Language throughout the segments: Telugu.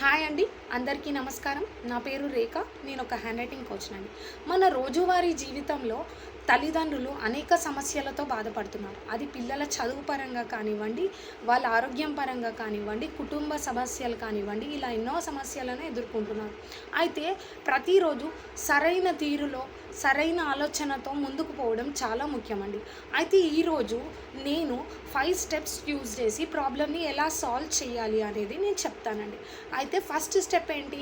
హాయ్ అండి అందరికీ నమస్కారం. నా పేరు రేఖ నేను ఒక హ్యాండ్ రైటింగ్ కోచ్నండి. మన రోజువారీ జీవితంలో తల్లిదండ్రులు అనేక సమస్యలతో బాధపడుతున్నారు. అది పిల్లల చదువు పరంగా కానివ్వండి వాళ్ళ ఆరోగ్యం పరంగా కానివ్వండి కుటుంబ సమస్యలు కానివ్వండి ఇలా ఎన్నో సమస్యలను ఎదుర్కొంటున్నారు. అయితే ప్రతిరోజు సరైన తీరులో సరైన ఆలోచనతో ముందుకు పోవడం చాలా ముఖ్యమండి. అయితే ఈరోజు నేను ఫైవ్ స్టెప్స్ యూజ్ చేసి ప్రాబ్లమ్ని ఎలా సాల్వ్ చేయాలి అనేది నేను చెప్తానండి. అయితే ఫస్ట్ స్టెప్ ఏంటి?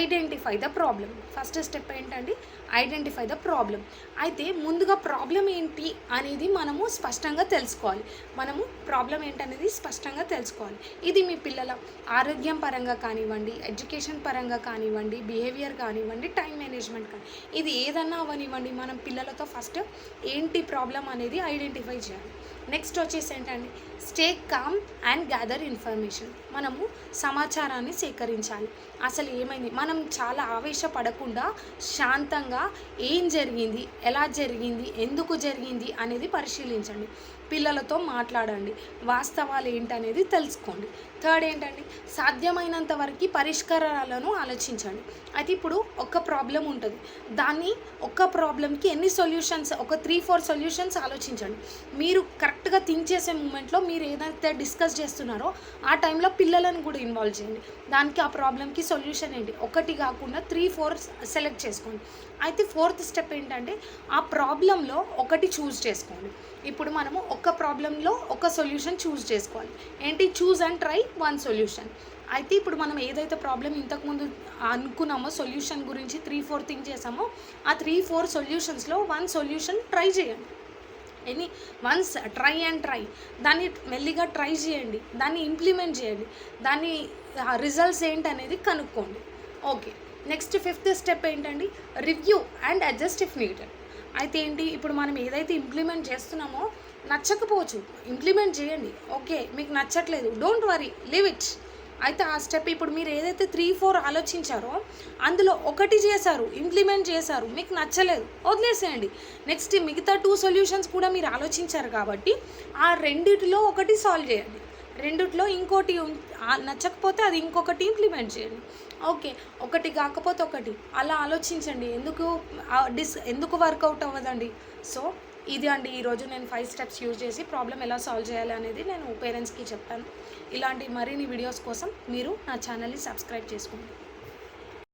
Identify the problem first step ఏంటండి? ఐడెంటిఫై ద ప్రాబ్లం అయితే ముందుగా ప్రాబ్లం ఏంటి అనేది మనము స్పష్టంగా తెలుసుకోవాలి. మనము ప్రాబ్లం ఏంటనేది స్పష్టంగా తెలుసుకోవాలి. ఇది మీ పిల్లల ఆరోగ్యం పరంగా కానివ్వండి ఎడ్యుకేషన్ పరంగా కానివ్వండి బిహేవియర్ కానివ్వండి టైం మేనేజ్మెంట్ కానీ ఇది ఏదన్నా అవ్వనివ్వండి. మనం పిల్లలతో ఫస్ట్ ఏంటి ప్రాబ్లం అనేది ఐడెంటిఫై చేయాలి. నెక్స్ట్ వచ్చేసి ఏంటండి stay calm and gather information. మనము సమాచారాన్ని సేకరించాలి. అసలు ఏమైంది? మనం చాలా ఆవేశపడకుండా శాంతంగా ఏం జరిగింది? ఎలా జరిగింది? ఎందుకు జరిగింది? అనేది పరిశీలించండి. పిల్లలతో మాట్లాడండి. వాస్తవాలు ఏంటనేది తెలుసుకోండి. థర్డ్ ఏంటండి సాధ్యమైనంత వరకు పరిష్కారాలను ఆలోచించండి. అయితే ఇప్పుడు ఒక ప్రాబ్లం ఉంటుంది. దాన్ని ఒక ఒక్క ప్రాబ్లంకి ఎన్ని సొల్యూషన్స్ ఒక త్రీ ఫోర్ సొల్యూషన్స్ ఆలోచించండి. మీరు కరెక్ట్గా థింక్ చేసే మూమెంట్లో మీరు ఏదైతే డిస్కస్ చేస్తున్నారో ఆ టైంలో పిల్లలను కూడా ఇన్వాల్వ్ చేయండి. దానికి ఆ ప్రాబ్లంకి సొల్యూషన్ ఏంటి? ఒకటి కాకుండా త్రీ ఫోర్ సెలెక్ట్ చేసుకోండి. అయితే ఫోర్త్ స్టెప్ ఏంటంటే ఆ ప్రాబ్లంలో ఒకటి చూస్ చేసుకోండి. ఇప్పుడు మనము ఒక ప్రాబ్లంలో ఒక సొల్యూషన్ చూస్ చేసుకోవాలి. ఏంటి? Choose and try one solution అయితే ఇప్పుడు మనం ఏదైతే ప్రాబ్లం ఇంతకుముందు అనుకున్నామో సొల్యూషన్ గురించి త్రీ ఫోర్ థింక్ చేసామో ఆ త్రీ ఫోర్ సొల్యూషన్స్లో వన్ సొల్యూషన్ ట్రై చేయండి. Any once try and try దాన్ని మెల్లిగా ట్రై చేయండి. దాన్ని ఇంప్లిమెంట్ చేయండి. దాన్ని రిజల్ట్స్ ఏంటనేది కనుక్కోండి. ఓకే నెక్స్ట్ ఫిఫ్త్ స్టెప్ ఏంటండి? Review and adjust if needed అయితే ఏంటి? ఇప్పుడు మనం ఏదైతే ఇంప్లిమెంట్ చేస్తున్నామో నచ్చకపోవచ్చు. ఇంప్లిమెంట్ చేయండి. ఓకే మీకు నచ్చట్లేదు. డోంట్ వరీ లివ్ ఇట్ అయితే ఆ స్టెప్ ఇప్పుడు మీరు ఏదైతే త్రీ ఫోర్ ఆలోచించారో అందులో ఒకటి చేశారు ఇంప్లిమెంట్ చేశారు మీకు నచ్చలేదు వదిలేసేయండి. నెక్స్ట్ మిగతా టూ సొల్యూషన్స్ కూడా మీరు ఆలోచించారు కాబట్టి ఆ రెండిటిలో ఒకటి సాల్వ్ చేయండి. రెండిట్లో ఇంకోటి నచ్చకపోతే అది ఇంకొకటి ఇంప్లిమెంట్ చేయండి. ఓకే ఒకటి కాకపోతే ఒకటి. అలా ఆలోచించండి. ఎందుకు డిస్ ఎందుకు వర్కౌట్ అవ్వదండి? సో ఇది అండి ఈరోజు నేను ఫైవ్ స్టెప్స్ యూజ్ చేసి ప్రాబ్లం ఎలా సాల్వ్ చేయాలి అనేది నేను పేరెంట్స్కి చెప్పాను. ఇలాంటి మరిన్ని వీడియోస్ కోసం మీరు నా ఛానల్ని సబ్స్క్రైబ్ చేసుకోండి.